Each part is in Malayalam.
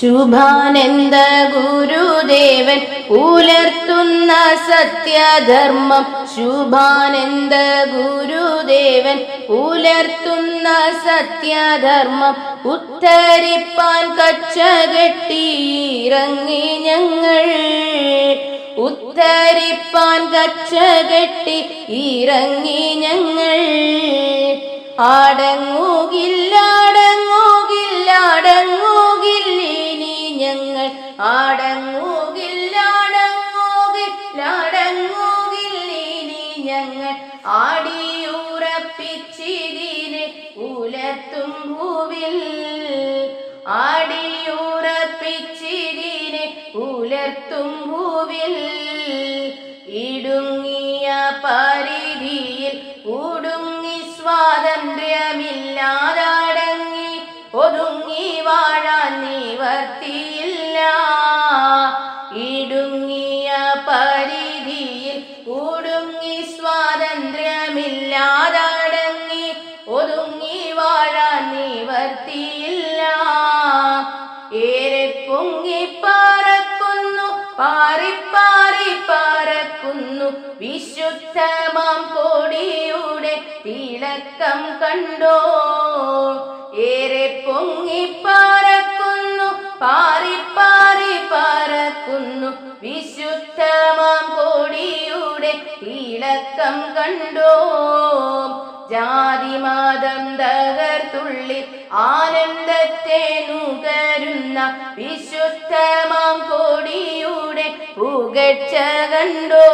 ശുഭാനന്ദ ഗുരുദേവൻ പുലർത്തുന്ന സത്യധർമ്മം. ശുഭാനന്ദ ഗുരുദേവൻ പുലർത്തുന്ന സത്യധർമ്മം. ഉത്തരിപ്പാൻ കച്ചകെട്ടിയിറങ്ങി ഞങ്ങൾ. ഉത്തരിപ്പാൻ കച്ചകെട്ടി ഇറങ്ങി ഞങ്ങൾ. അടങ്ങുകില്ല ആടിയുറപ്പിച്ചിതിനെ ഉലത്തും ഭൂവിൽ ആടിയുറപ്പിച്ചിതിനെ ഉലർത്തും ഭൂവിൽ ഇടുങ്ങിയ പറക്കുന്നു പാറക്കുന്നു. പാറി പറക്കുന്നു വിശുദ്ധമാം കൊടിയുടെ തിളക്കം കണ്ടോ? ഏറെ പൊങ്ങി പാറക്കുന്നു പാറിപ്പാറി പറക്കുന്നു. വിശുദ്ധമാം കൊടിയുടെ തിളക്കം കണ്ടോ? ജാതിമതം തകർത്തുള്ളി ആനന്ദത്തെ നുകരുന്ന വിശുദ്ധമാം കൊടിയുടെ പുകഴ്ച കണ്ടോ?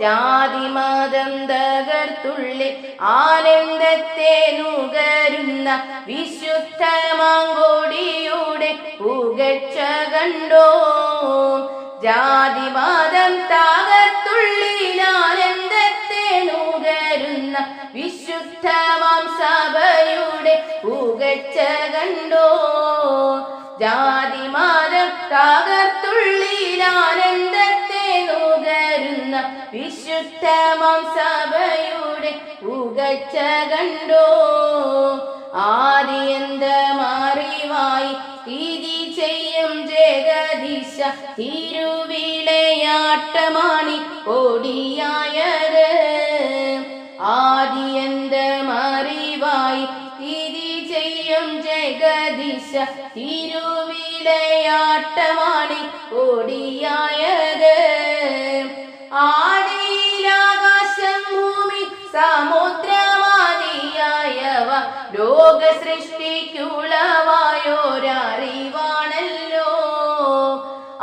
ജാതിമതം തകർത്തുള്ളി ആനന്ദത്തെ നുകരുന്ന വിശുദ്ധമാം കൊടിയുടെ പുകഴ്ച കണ്ടോ? ജാതിമതം താകത്തുള്ളിലാനന്ദത്തെ വിശുദ്ധമാം സഭയുടെ പുകച്ച കണ്ടോ? ജാതിമതം തകർത്തുള്ളിലാനന്ദത്തെ നുകരുന്ന വിശുദ്ധമാം സഭയുടെ പുകച്ച കണ്ടോ? ആദിയന്തമറിവായി സ്ഥിതി ചെയ്യും ജഗദീശ തിരുവിളയാട്ടമാണി ഓടിയായത് ജഗദീശ തിരുവിളയാട്ടമാണി ഓടിയായത്. ആടിയിലാകാശം ഭൂമി സമുദ്രമാതിയായവ ലോക സൃഷ്ടിക്കുളവായോരറിവാണല്ലോ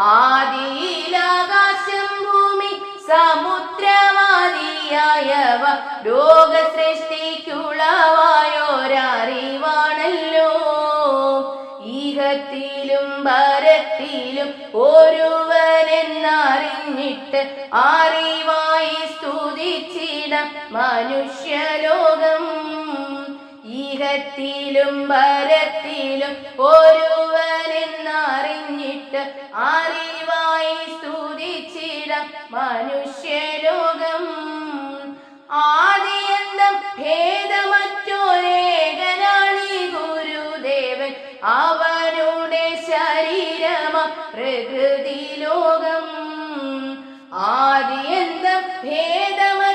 ആദിയിലാകാശം ഭൂമി സമുദ്രമാതിയായവ ലോക ഈഹത്തിലും ഭരത്തിലും ഒരുവനെന്നറിഞ്ഞിട്ട് അറിവായി സ്തുതിച്ചിട മനുഷ്യലോകം. ഈഹത്തിലും ഭരത്തിലും ഒരുവനെന്നറിഞ്ഞിട്ട് അറിവായി സ്തുതിച്ചിട മനുഷ്യലോകം. ആദിയന്തം ഭേദമറ്റൊരേകനാണി പ്രകൃതി ലോകം ആദിയന്തം ഭേദമറ്റൊരേകനാണി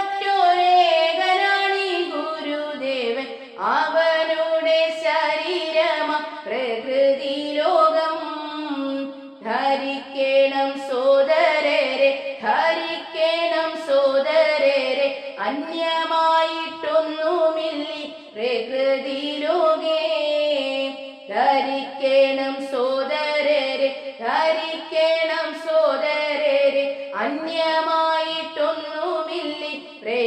ഗുരുദേവൻ. അവനുടെ ശരീരമ പ്രകൃതി ലോകം ധരിക്കണം സോദരരെ ധരിക്കണം സോദരരെ അന്യമായിട്ടൊന്നുമില്ലി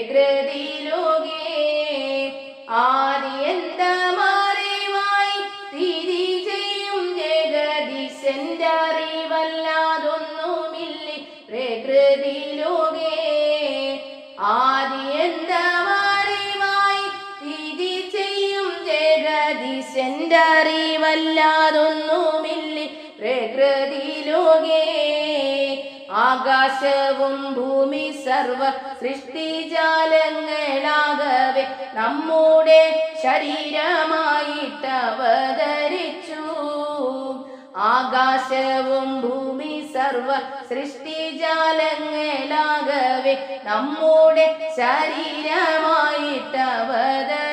പ്രകൃതി ലോകേ ആദിയന്തമറിവായി സ്ഥിതി ചെയ്യും ജഗദീശന്റെ അറിവല്ലാതൊന്നുമില്ല പ്രകൃതി ആകാശവും ഭൂമി സർവ സൃഷ്ടിജാലങ്ങളാകവെ. നമ്മുടെ ശരീരമായിട്ട് അവതരിച്ചു. ആകാശവും ഭൂമി സർവ സൃഷ്ടിജാലങ്ങളാകവെ. നമ്മുടെ ശരീരമായിട്ട് അവതരിച്ചു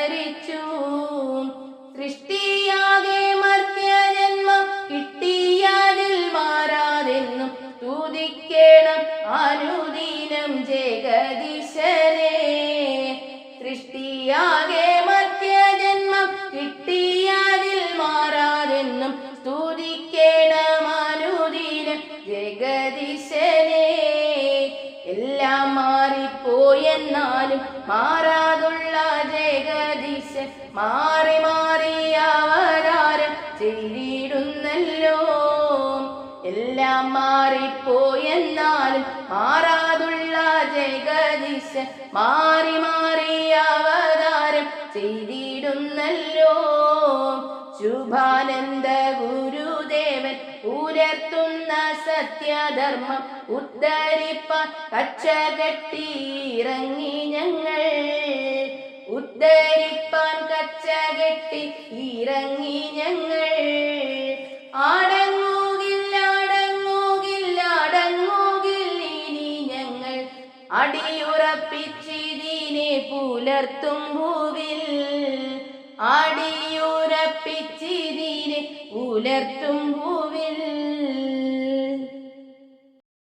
മാറി മാറി ചെയ്തിടുന്നല്ലോ. എല്ലാം മാറിപ്പോയെന്നാലും മാറാതുള്ള ജഗദീശൻ മാറി മാറി അവതാരം ചെയ്തിടുന്നല്ലോ. ശുഭാനന്ദ ഗുരുദേവൻ പുലർത്തുന്ന സത്യധർമ്മം ഉദ്ധരിപ്പ കച്ച അടിയുറപ്പിച്ചിതിനെ പുലർത്തും ഭൂവിൽ. അടിയുറപ്പിച്ചിതിനെ പുലർത്തും ഭൂവിൽ.